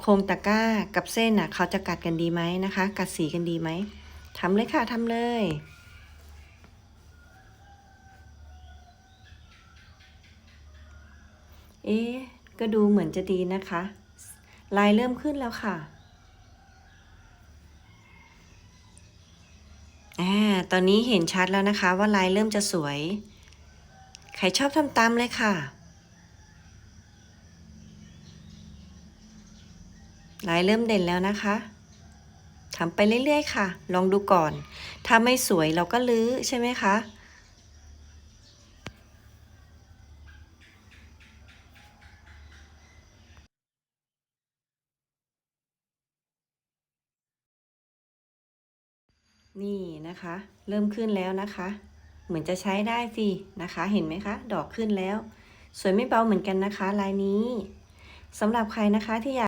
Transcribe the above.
โครงตะกร้ากับเส้นอะเขาจะกัดกันดีไหมนะคะ กัดสีกันดีไหมทำเลยค่ะทำเลยเอ๊ก็ดูเหมือนจะดีนะคะ ลายเริ่มขึ้นแล้วค่ะอ่าตอนนี้เห็นชัดแล้วนะคะว่าลายเริ่มจะสวย ใครชอบทำตามเลยค่ะ ลายเริ่มเด่นแล้วนะคะทำไปเรื่อยๆค่ะ ลองดูก่อน ถ้าไม่สวยเราก็ลื้อใช่ไหมคะนี่นะคะ เริ่มขึ้นแล้วนะคะ เหมือนจะใช้ได้สินะคะ เห็นไหมคะ ดอกขึ้นแล้ว สวยไม่เบาเหมือนกันนะคะ ลายนี้สำหรับใครนะคะที่อยาก